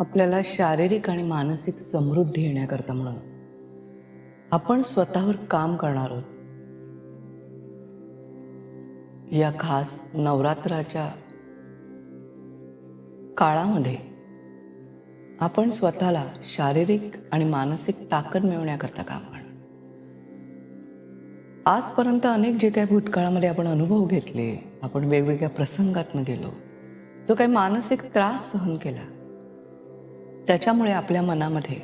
आपल्याला शारीरिक आणि मानसिक समृद्धी येण्याकरता म्हणून. आपण स्वतःवर काम करणार आहोत. या खास नवरात्राच्या काळामध्ये आपण स्वतःला शारीरिक आणि मानसिक ताकद मिळवण्याकरता काम करणार. आजपर्यंत अनेक जे काही भूतकाळामध्ये आपण अनुभव घेतले आपण वेगवेगळ्या प्रसंगातनं गेलो जो काही मानसिक त्रास सहन केला त्याच्यामुळे आपल्या मनामध्ये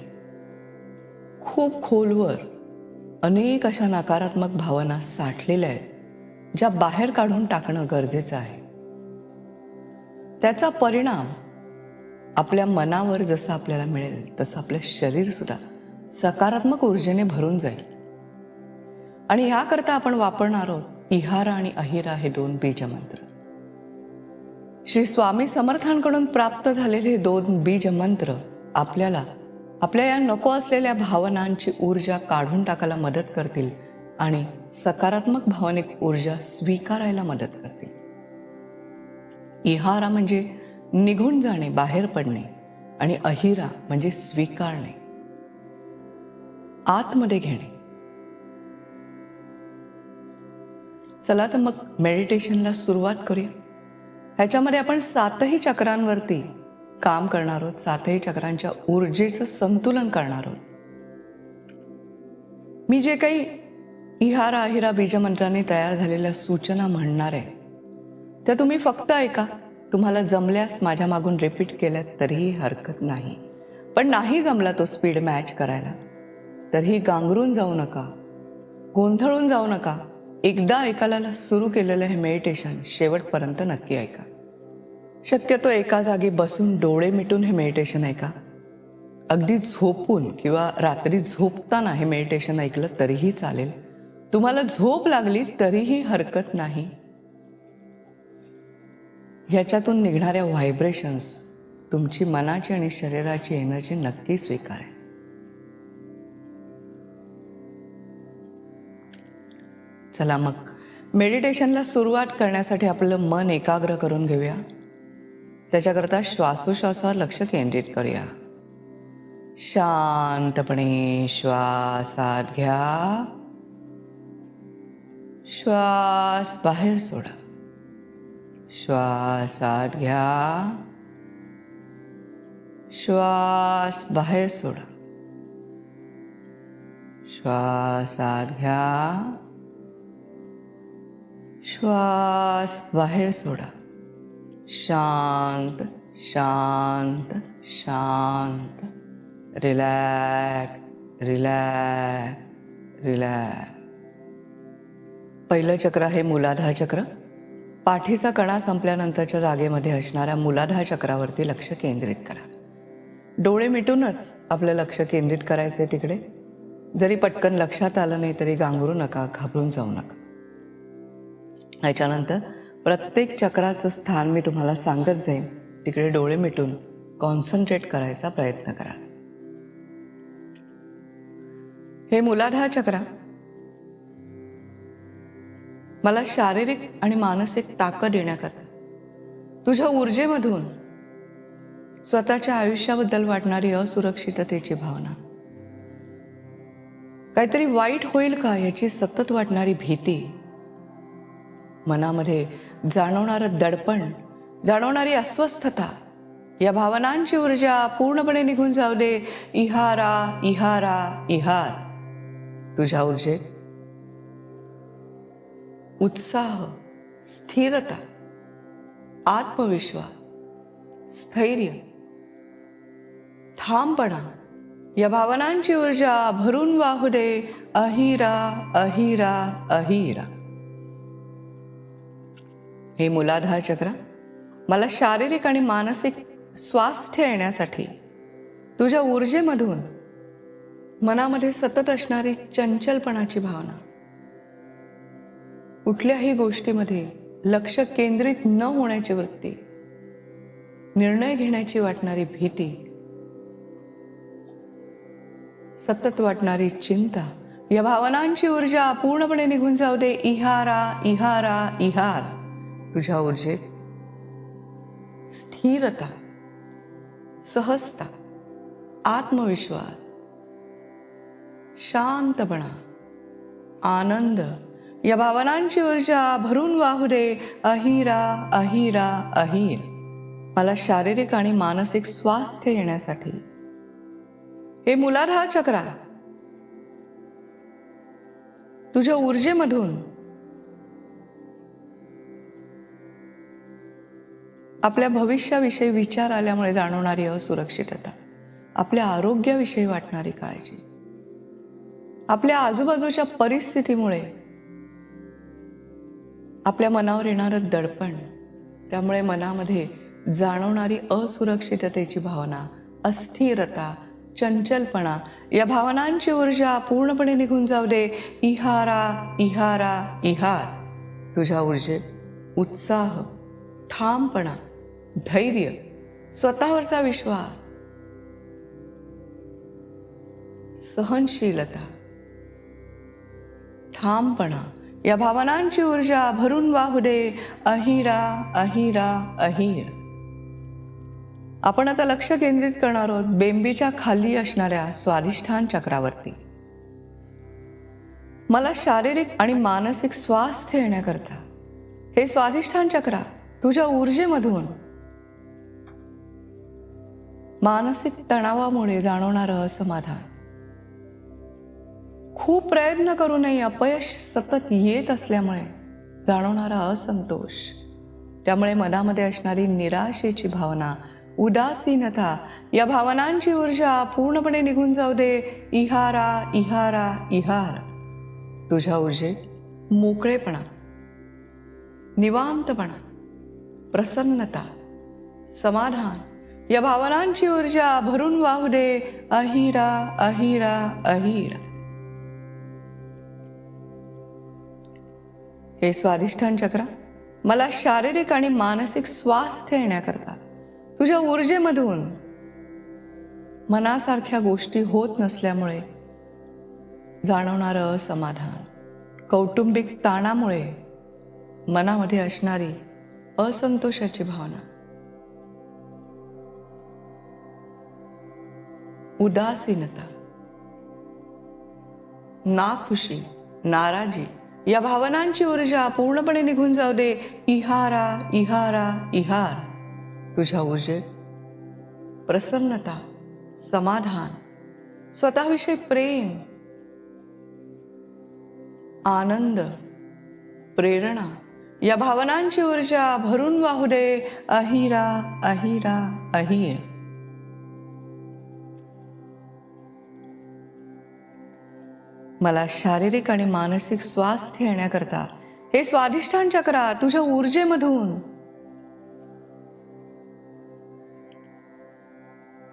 खूप खोलवर अनेक अशा नकारात्मक भावना साठलेल्या आहेत ज्या बाहेर काढून टाकणं गरजेचं आहे. त्याचा परिणाम आपल्या मनावर जसं आपल्याला मिळेल तसं आपलं शरीरसुद्धा सकारात्मक ऊर्जेने भरून जाईल. आणि याकरता आपण वापरणार आहोत इहारा आणि अहिरा हे दोन बीजमंत्र. श्री स्वामी समर्थांकडून प्राप्त झालेले हे दोन बीजमंत्र आपल्याला आपल्या या नको असलेल्या भावनांची ऊर्जा काढून टाकायला मदत करतील आणि सकारात्मक भावनिक ऊर्जा स्वीकारायला मदत करतील. इहारा म्हणजे निघून जाणे बाहेर पडणे आणि अहिरा म्हणजे स्वीकारणे. आतमध्ये घेणे. चला तर मग मेडिटेशनला सुरुवात करूया. ह्याच्यामध्ये आपण सातही चक्रांवरती काम करणार आहोत. सातही चक्रांच्या ऊर्जेचं संतुलन करणार आहोत. मी जे काही इहारा अहिरा बीजमंत्राने तयार झालेल्या सूचना म्हणणार आहे त्या तुम्ही फक्त ऐका. तुम्हाला जमल्यास माझ्या मागून रिपीट केल्यात तरीही हरकत नाही. पण नाही जमला तो स्पीड मॅच करायला तरीही गांगरून जाऊ नका गोंधळून जाऊ नका. एकदा ऐकायला सुरू केलेलं हे मेडिटेशन शेवटपर्यंत नक्की ऐका. शक्यतो एका जागी बसून डोळे मिटून हे मेडिटेशन ऐका. अगदी झोपून किंवा रात्री झोपताना हे मेडिटेशन ऐकलं तरीही चालेल. तुम्हाला झोप लागली तरीही हरकत नाही. ह्याच्यातून निघणाऱ्या व्हायब्रेशन्स तुमची मनाची आणि शरीराची एनर्जी नक्की स्वीकारेल. चला मग. मेडिटेशनला सुरुवात करण्यासाठी आपलं मन एकाग्र करून घेऊया. त्याच्याकरता श्वासोश्वासावर लक्ष केंद्रित करूया. शांतपणे श्वासात घ्या. श्वास बाहेर सोडा. श्वासात घ्या. श्वास बाहेर सोडा. श्वासात घ्या. श्वास बाहेर सोडा. शांत शांत शांत. रिलॅक्स रिलॅक्स रिलॅक्स पहिलं चक्र हे मुलाधार चक्र. पाठीचा कणा संपल्यानंतरच्या जागेमध्ये असणाऱ्या मुलाधार चक्रावरती लक्ष केंद्रित करा. डोळे मिटूनच आपलं लक्ष केंद्रित करायचं आहे तिकडे. जरी पटकन लक्षात आलं नाही तरी गांगरू नका घाबरून जाऊ नका. याच्यानंतर प्रत्येक चक्राचं स्थान मी तुम्हाला सांगत जाईन. तिकडे डोळे मिटून कॉन्सन्ट्रेट करायचा प्रयत्न करा. हे मुलाधार चक्र मला शारीरिक आणि मानसिक ताकद देण्याकरता तुझ्या ऊर्जेमधून स्वतःच्या आयुष्याबद्दल वाटणारी असुरक्षिततेची भावना काहीतरी वाईट होईल का याची सतत वाटणारी भीती मनामध्ये जाणवणारं दडपण जाणवणारी अस्वस्थता या भावनांची ऊर्जा पूर्णपणे निघून जाऊ दे. इहारा इहारा इहार. तुझ्या ऊर्जेत उत्साह स्थिरता आत्मविश्वास स्थैर्य ठामपणा या भावनांची ऊर्जा भरून वाहू दे. अहिरा अहिरा अहिरा. हे मुलाधार चक्र मला शारीरिक आणि मानसिक स्वास्थ्य येण्यासाठी तुझ्या ऊर्जेमधून मनामध्ये सतत असणारी चंचलपणाची भावना. कुठल्याही गोष्टीमध्ये लक्ष केंद्रित न होण्याची वृत्ती निर्णय घेण्याची वाटणारी भीती सतत वाटणारी चिंता या भावनांची ऊर्जा पूर्णपणे निघून जाऊ दे. इहारा इहारा इहार. तुझ्या ऊर्जेत. स्थिरता सहजता आत्मविश्वास शांतपणा आनंद या भावनांची ऊर्जा भरून वाहू दे. अहिरा अहिरा अहिर. मला शारीरिक आणि मानसिक स्वास्थ्य येण्यासाठी. हे मुलाधार चक्रा तुझ्या ऊर्जेमधून आपल्या भविष्याविषयी विचार आल्यामुळे जाणवणारी असुरक्षितता आपल्या आरोग्याविषयी वाटणारी काळजी. आपल्या आजूबाजूच्या परिस्थितीमुळे आपल्या मनावर येणारं दडपण त्यामुळे मनामध्ये जाणवणारी असुरक्षिततेची भावना अस्थिरता चंचलपणा या भावनांची ऊर्जा पूर्णपणे निघून जाऊ दे. इहारा इहारा इहार. तुझ्या ऊर्जेत उत्साह ठामपणा धैर्य स्वतःवरचा विश्वास सहनशीलता ठामपणा या भावनांची ऊर्जा भरून वाहू दे. अहिरा अहिरा अहिर. आपण आता लक्ष केंद्रित करणार आहोत बेंबीच्या खाली असणाऱ्या स्वाधिष्ठान चक्रावरती. मला शारीरिक आणि मानसिक स्वास्थ्य येण्याकरता. हे स्वाधिष्ठान चक्रा तुझ्या ऊर्जेमधून मानसिक तणावामुळे जाणवणारं असमाधान खूप प्रयत्न करूनही अपयश सतत येत असल्यामुळे जाणवणारा असंतोष. त्यामुळे मनामध्ये असणारी निराशेची भावना उदासीनता या भावनांची ऊर्जा पूर्णपणे निघून जाऊ दे. इहारा इहारा इहार. तुझ्या ऊर्जेत मोकळेपणा निवांतपणा प्रसन्नता समाधान या भावनांची ऊर्जा भरून वाहू दे. अहिरा अहिरा अहिर. हे स्वाधिष्ठान चक्र मला शारीरिक आणि मानसिक स्वास्थ्य येण्याकरता तुझ्या ऊर्जेमधून मनासारख्या गोष्टी होत नसल्यामुळे जाणवणारं असमाधान कौटुंबिक ताणामुळे मनामध्ये असणारी असंतोषाची भावना उदासीनता नाखुशी नाराजी या भावनांची ऊर्जा पूर्णपणे निघून जाऊ दे. इहारा इहारा इहार. तुझ्या ऊर्जेत प्रसन्नता समाधान स्वतःविषयी प्रेम आनंद प्रेरणा या भावनांची ऊर्जा भरून वाहू दे. अहिरा अहिरा अहिर. मला शारीरिक आणि मानसिक स्वास्थ्य येण्याकरता. हे स्वाधिष्ठान चक्रा तुझ्या ऊर्जेमधून.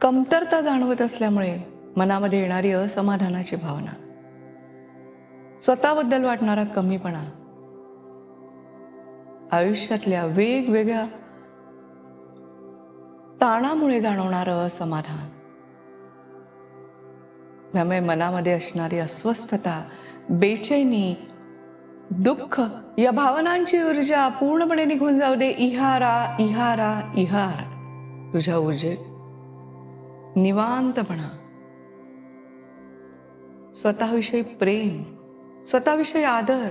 कमतरता जाणवत असल्यामुळे मनामध्ये येणारी असमाधानाची भावना. स्वतःबद्दल वाटणारा कमीपणा. आयुष्यातल्या वेगवेगळ्या ताणामुळे जाणवणारं असमाधान. त्यामुळे मनामध्ये असणारी अस्वस्थता बेचैनी दुःख या भावनांची ऊर्जा पूर्णपणे निघून जाऊ दे. इहारा इहारा इहार. तुझ्या ऊर्जेत निवांतपणा. स्वतःविषयी प्रेम स्वतःविषयी आदर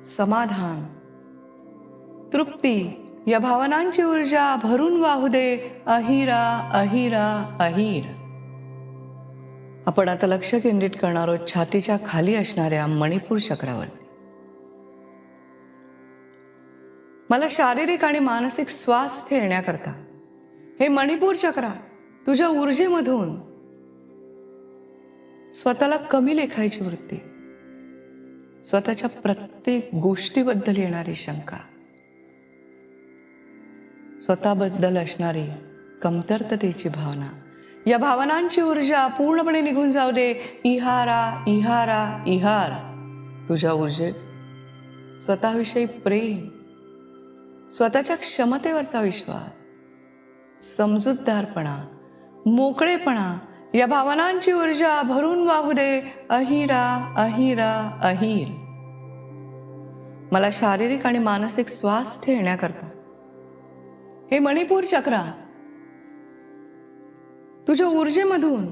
समाधान. तृप्ती या भावनांची ऊर्जा भरून वाहू दे. अहिरा अहिरा अहिर. आपण आता लक्ष केंद्रित करणार आहोत छातीच्या खाली असणाऱ्या मणिपूर चक्रावरती. मला शारीरिक आणि मानसिक स्वास्थ्य येण्याकरता हे मणिपूर चक्र तुझ्या ऊर्जेमधून स्वतःला कमी लेखायची वृत्ती स्वतःच्या प्रत्येक गोष्टीबद्दल येणारी शंका स्वतःबद्दल असणारी कमतरततेची भावना या भावनांची ऊर्जा पूर्णपणे निघून जाऊ दे. इहारा इहारा इहार. तुझ्या ऊर्जेत स्वतःविषयी प्रेम स्वतःच्या क्षमतेवरचा विश्वास समजूतदारपणा मोकळेपणा या भावनांची ऊर्जा भरून वाहू दे. अहिरा अहिरा अहिर. मला शारीरिक आणि मानसिक स्वास्थ्य येण्याकरता. हे मणिपूर चक्रा तुझ्या ऊर्जेमधून.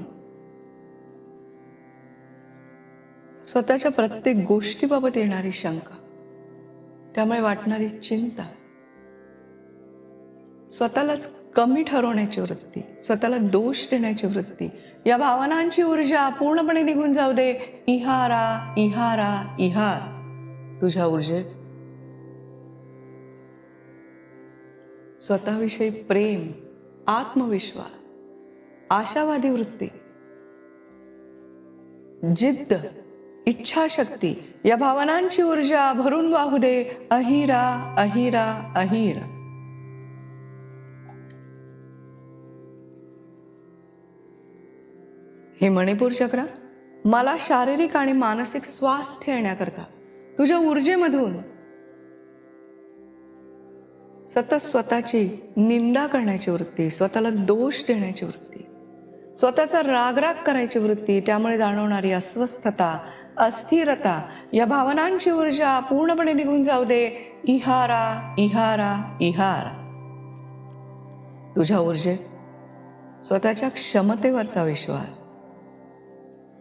स्वतःच्या प्रत्येक गोष्टीबाबत येणारी शंका त्यामुळे वाटणारी चिंता. स्वतःलाच कमी ठरवण्याची वृत्ती स्वतःला दोष देण्याची वृत्ती या भावनांची ऊर्जा पूर्णपणे निघून जाऊ दे. इहारा इहारा इहार तुझ्या ऊर्जेत. स्वतःविषयी प्रेम आत्मविश्वास आशावादी वृत्ती. जिद्द इच्छाशक्ती या भावनांची ऊर्जा भरून वाहू दे. अहिरा अहिरा अहिर. हे मणिपूर चक्र मला शारीरिक आणि मानसिक स्वास्थ्य येण्याकरता तुझ्या ऊर्जेमधून सतत स्वतःची निंदा करण्याची वृत्ती स्वतःला दोष देण्याची वृत्ती. स्वतःचा रागराग करायची वृत्ती त्यामुळे जाणवणारी अस्वस्थता अस्थिरता या भावनांची ऊर्जा पूर्णपणे निघून जाऊ दे. इहारा इहारा इहार. तुझ्या ऊर्जेत स्वतःच्या क्षमतेवरचा विश्वास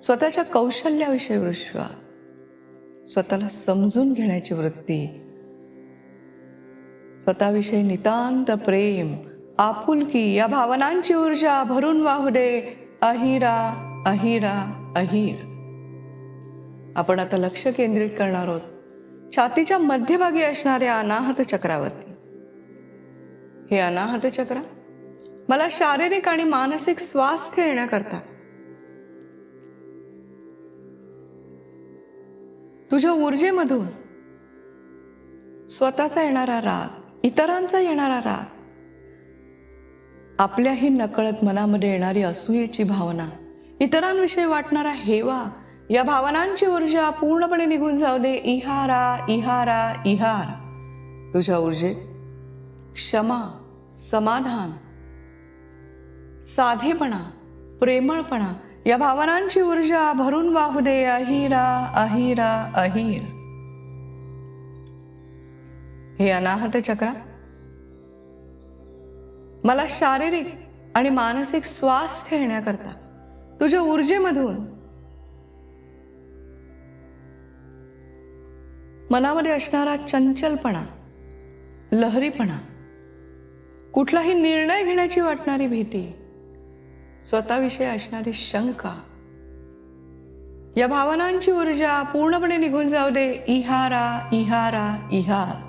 स्वतःच्या कौशल्याविषयी विश्वास स्वतःला समजून घेण्याची वृत्ती स्वतःविषयी नितांत प्रेम आपुलकी या भावनांची ऊर्जा भरून वाहू दे. अहिरा अहिरा अहिर. आपण आता लक्ष केंद्रित करणार आहोत. छातीच्या मध्यभागी असणाऱ्या अनाहत चक्रावरती. हे अनाहत चक्र मला शारीरिक आणि मानसिक स्वास्थ्य येण्याकरता. तुझ्या ऊर्जेमधून स्वतःचा येणारा राग इतरांचा येणारा राग आपल्याही नकळत मनामध्ये येणारी असूयेची भावना. इतरांविषयी वाटणारा हेवा या भावनांची ऊर्जा पूर्णपणे निघून जाऊ दे. इहारा इहारा इहार. तुझ्या ऊर्जेत क्षमा समाधान साधेपणा प्रेमळपणा या भावनांची ऊर्जा भरून वाहू दे. अहिरा अहिरा अहिर. हे अनाहत चक्रा मला शारीरिक आणि मानसिक स्वास्थ्य येण्याकरता तुझ्या ऊर्जेमधून मनामध्ये असणारा चंचलपणा लहरीपणा कुठलाही निर्णय घेण्याची वाटणारी भीती स्वतःविषयी असणारी शंका या भावनांची ऊर्जा पूर्णपणे निघून जाऊ दे. इहारा इहारा इहार.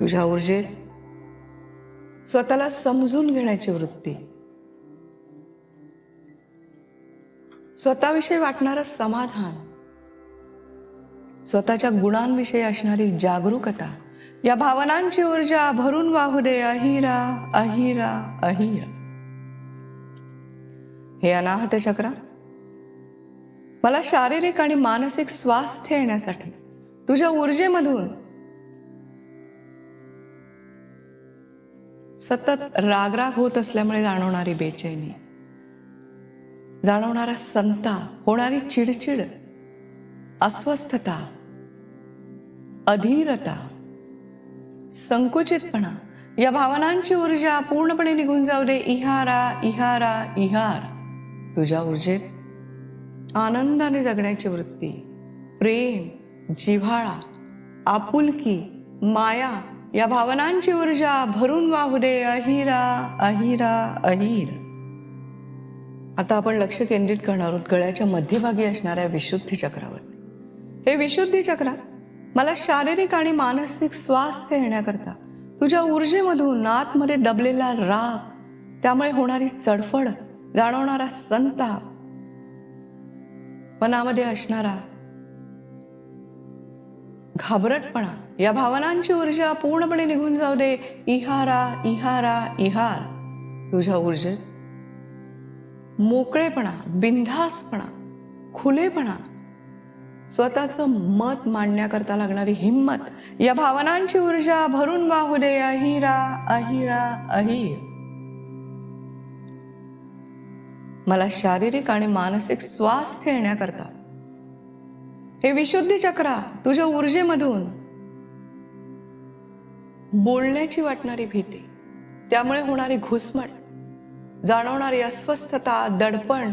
तुझ्या ऊर्जेत स्वतःला समजून घेण्याची वृत्ती. स्वतःविषयी वाटणारं समाधान. स्वतःच्या गुणांविषयी असणारी जागरूकता. या भावनांची ऊर्जा भरून वाहू दे. अहिरा अहिरा अहिरा. हे अनाहत चक्र. मला शारीरिक आणि मानसिक स्वास्थ्य येण्यासाठी तुझ्या ऊर्जेमधून सतत रागराग होत असल्यामुळे जाणवणारी बेचैनी. जाणवणारा संता होणारी चिडचिड अस्वस्थता अधीरता संकुचितपणा या भावनांची ऊर्जा पूर्णपणे निघून जाऊ दे. इहारा इहारा इहार. तुझ्या ऊर्जेत आनंदाने जगण्याची वृत्ती. प्रेम जिव्हाळा आपुलकी माया या भावनांची ऊर्जा भरून वाहू दे अहिरा अहिरा अहिर. आता आपण लक्ष केंद्रित करणार आहोत गळ्याच्या मध्यभागी असणाऱ्या विशुद्धी चक्रावरती. हे विशुद्धी चक्र मला शारीरिक आणि मानसिक स्वास्थ्य येण्याकरता तुझ्या ऊर्जेमधून आतमध्ये दबलेला राग त्यामुळे होणारी चडफड जाणवणारा संताप मनामध्ये असणारा घाबरटपणा. या भावनांची ऊर्जा पूर्णपणे निघून जाऊ दे. इहारा इहारा इहार. तुझ्या ऊर्जेत मोकळेपणा बिंधासपणा खुलेपणा. स्वतःचं मत मांडण्याकरता लागणारी हिंमत. या भावनांची ऊर्जा भरून वाहू दे. अहिरा अहिरा अहिर. मला शारीरिक आणि मानसिक स्वास्थ्य येण्याकरता हे विशुद्धी चक्रा तुझ्या ऊर्जेमधून बोलण्याची वाटणारी भीती त्यामुळे होणारी घुसमट जाणवणारी अस्वस्थता दडपण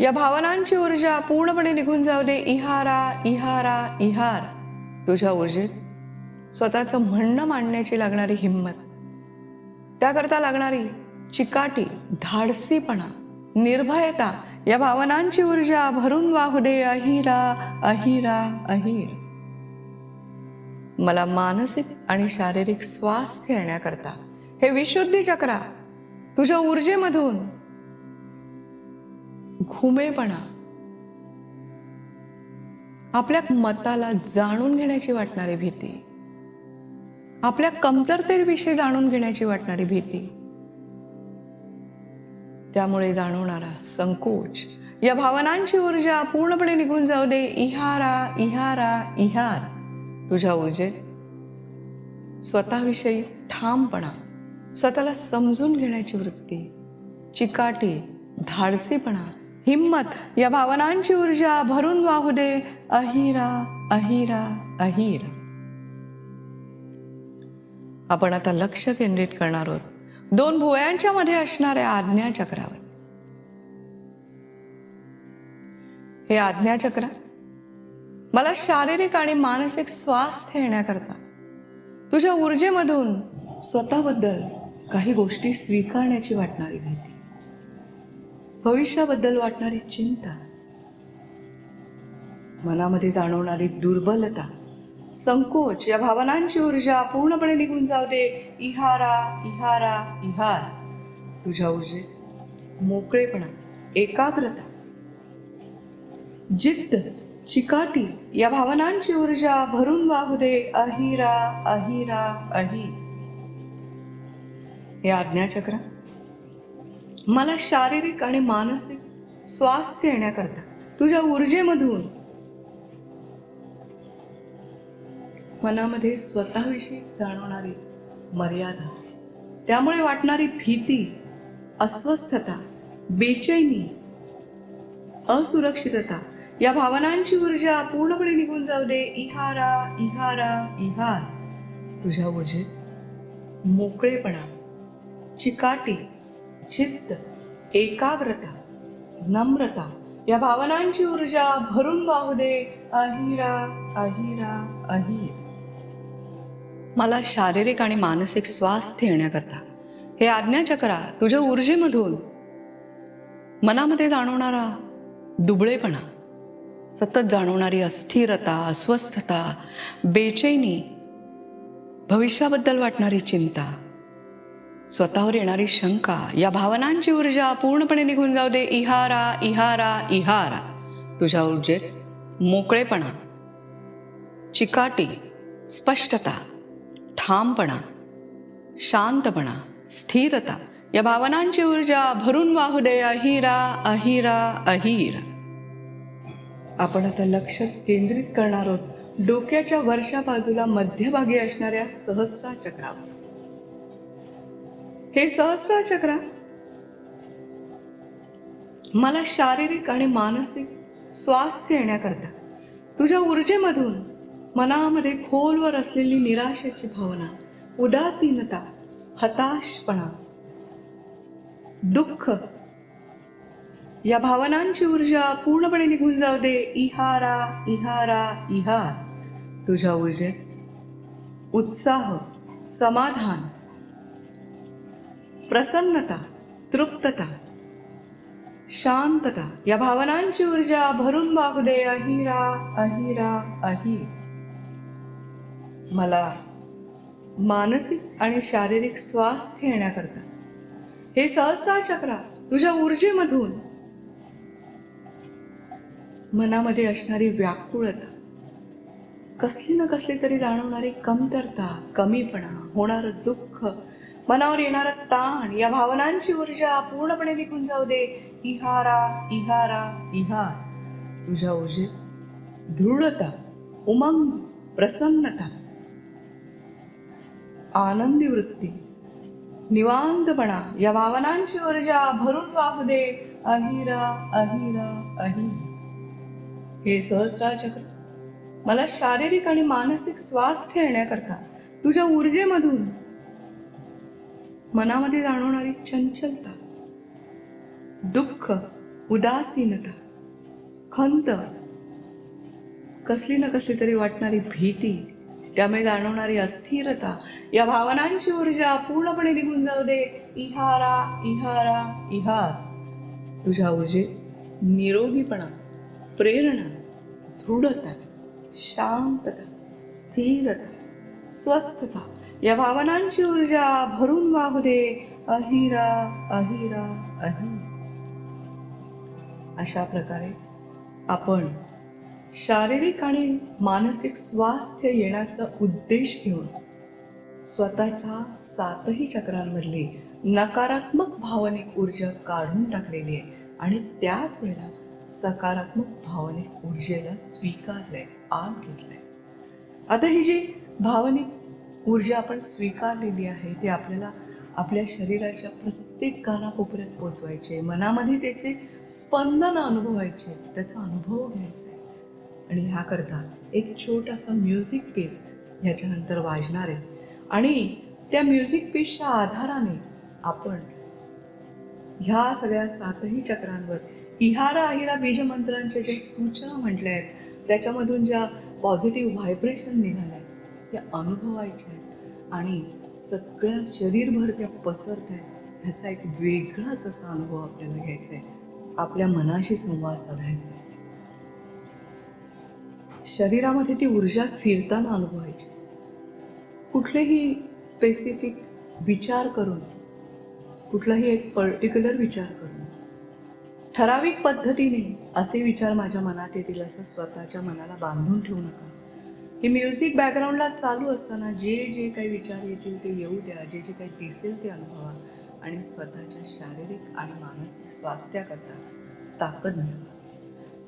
या भावनांची ऊर्जा पूर्णपणे निघून जाऊ दे. इहारा इहारा इहार. तुझ्या ऊर्जेत स्वतःचं म्हणणं मांडण्याची लागणारी हिंमत त्याकरता लागणारी चिकाटी धाडसीपणा निर्भयता या भावनांची ऊर्जा भरून वाहू दे अहिरा अहिरा अहिर. मला मानसिक आणि शारीरिक स्वास्थ्य येण्याकरता हे विशुद्धी चक्रा तुझ्या ऊर्जेमधून घुमेपणा आपल्या मताला जाणून घेण्याची वाटणारी भीती आपल्या कमतरतेविषयी जाणून घेण्याची वाटणारी भीती त्यामुळे जाणवणारा संकोच. या भावनांची ऊर्जा पूर्णपणे निघून जाऊ दे. इहारा इहारा इहार. तुझ्या ऊर्जेत स्वतःविषयी ठामपणा स्वतःला समजून घेण्याची वृत्ती चिकाटी धाडसीपणा हिम्मत या भावनांची ऊर्जा भरून वाहू दे. अहिरा अहिरा अहिर. आपण आता लक्ष केंद्रित करणार आहोत. दोन भुवयांच्या मध्ये असणाऱ्या आज्ञाचक्रावर हे आज्ञाचक्र मला शारीरिक आणि मानसिक स्वास्थ्य येण्याकरता तुझ्या ऊर्जेमधून स्वतःबद्दल काही गोष्टी स्वीकारण्याची वाटणारी भीती भविष्याबद्दल वाटणारी चिंता मनामध्ये जाणवणारी दुर्बलता संकोच या भावनांची ऊर्जा पूर्णपणे निघून जाऊ दे. इहारा इहारा इहार. तुझ्या ऊर्जेत मोकळेपणा एकाग्रता जिद्द चिकाटी या भावनांची ऊर्जा भरून वाहू दे. अहिरा अहिरा अहि हे आज्ञाचक्र मला शारीरिक आणि मानसिक स्वास्थ्य येण्याकरता तुझ्या ऊर्जेमधून मनामध्ये स्वतःविषयी जाणवणारी मर्यादा त्यामुळे वाटणारी भीती अस्वस्थता बेचैनी असुरक्षितता या भावनांची ऊर्जा पूर्णपणे निघून जाऊ दे. इहारा इहारा इहार. तुझ्या ऊर्जेत मोकळेपणा चिकाटी चित्त एकाग्रता नम्रता या भावनांची ऊर्जा भरून वाहू दे. अहिरा अहिरा अहिर. मला शारीरिक आणि मानसिक स्वास्थ्य येण्याकरता. हे आज्ञाचक्रा तुझ्या ऊर्जेमधून. मनामध्ये जाणवणारा दुबळेपणा सतत जाणवणारी अस्थिरता अस्वस्थता बेचैनी भविष्याबद्दल वाटणारी चिंता स्वतःवर येणारी शंका या भावनांची ऊर्जा पूर्णपणे निघून जाऊ दे. इहारा इहारा इहारा. तुझ्या ऊर्जेत मोकळेपणा चिकाटी स्पष्टता ठामपणा शांतपणा स्थिरता या भावनांची ऊर्जा भरून वाहू दे. अहिरा अहिरा अहिर. आपण आता लक्ष केंद्रित करणार आहोत. डोक्याच्या वरच्या बाजूला मध्यभागी असणाऱ्या सहस्रा चक्रावर हे सहस्रा चक्र मला शारीरिक आणि मानसिक स्वास्थ्य येण्याकरता तुझ्या ऊर्जेमधून मनामध्ये खोलवर असलेली निराशेची भावना उदासीनता हताशपणा दुःख या भावनांची ऊर्जा पूर्णपणे निघून जाऊ दे. इहारा इहारा इहार तुझ्या ऊर्जेत उत्साह समाधान प्रसन्नता तृप्तता शांतता या भावनांची ऊर्जा भरून वागू दे. अहिरा अहिरा अहिर. मला मानसिक आणि शारीरिक स्वास्थ्य येण्याकरता हे सहस्रा चक्रा तुझ्या ऊर्जेमधून मनामध्ये असणारी व्याकुळता कसली ना कसली तरी जाणवणारी कमतरता कमीपणा होणारं दुःख मनावर येणारा ताण या भावनांची ऊर्जा पूर्णपणे निघून जाऊ दे. इहारा इहारा इहार तुझ्या ऊर्जेत दृढता उमंग प्रसन्नता. आनंदी वृत्ती निवांतपणा. या भावनांची ऊर्जा भरून वाहू दे. अहिरा अहिरा अहि हे सहस्रा चक्र मला शारीरिक आणि मानसिक स्वास्थ्य येण्याकरता तुझ्या ऊर्जेमधून मनामध्ये जाणवणारी चंचलता दुःख उदासीनता खंत कसली ना कसली तरी वाटणारी भीती त्यामुळे जाणवणारी अस्थिरता. या भावनांची ऊर्जा पूर्णपणे निघून जाऊ दे. इहारा इहारा इहार. तुझ्या ऊर्जेत निरोगीपणा प्रेरणा दृढता शांतता स्थिरता स्वस्थता. या भावनांची ऊर्जा भरून वाहू दे. अहिरा अहिरा अहि अशा प्रकारे आपण शारीरिक आणि मानसिक स्वास्थ्य येण्याचा उद्देश घेऊन स्वतःच्या सातही चक्रांमधली नकारात्मक भावनिक ऊर्जा काढून टाकलेली आहे आणि त्याच वेळेला सकारात्मक भावनिक ऊर्जेला स्वीकारलंय आत घेतलंय. आता ही जी भावनिक ऊर्जा आपण स्वीकारलेली आहे ती आपल्याला आपल्या शरीराच्या प्रत्येक कानाकोपऱ्यात पोचवायचे मनामध्ये त्याचे स्पंदन अनुभवायचे त्याचा अनुभव घ्यायचा आहे. आणि ह्याकरता एक छोटासा म्युझिक पीस ह्याच्यानंतर वाजणार आहे. आणि त्या म्युझिक पीसच्या आधाराने आपण ह्या सगळ्या सातही चक्रांवर इहारा अहिरा बीज मंत्रांच्या ज्या सूचना म्हटल्या आहेत त्याच्यामधून ज्या पॉझिटिव्ह व्हायब्रेशन निघाल्या आहेत त्या अनुभवायच्या आहेत. आणि सगळ्या शरीरभर त्या पसरत आहेत ह्याचा एक वेगळाच असा अनुभव आपल्याला घ्यायचा आहे. आपल्या मनाशी संवाद साधायचा आहे. शरीरामध्ये ती ऊर्जा फिरताना अनुभवायची. कुठलेही स्पेसिफिक विचार करून कुठलाही एक पर्टिक्युलर विचार करून ठराविक पद्धतीने असे विचार माझ्या मनात येतील असं स्वतःच्या मनाला बांधून ठेवू नका. हे म्युझिक बॅकग्राऊंडला चालू असताना जे जे काही विचार येतील ते येऊ द्या जे जे काही दिसेल ते अनुभवा आणि स्वतःच्या शारीरिक आणि मानसिक स्वास्थ्याकरता ताकद मिळवा.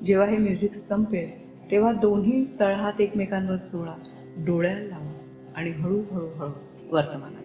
जेव्हा हे म्युझिक संपेल तेव्हा दोन्ही तळहात एकमेकांवर चोळा डोळ्याला लावा आणि हळूहळू हळू वर्तमानात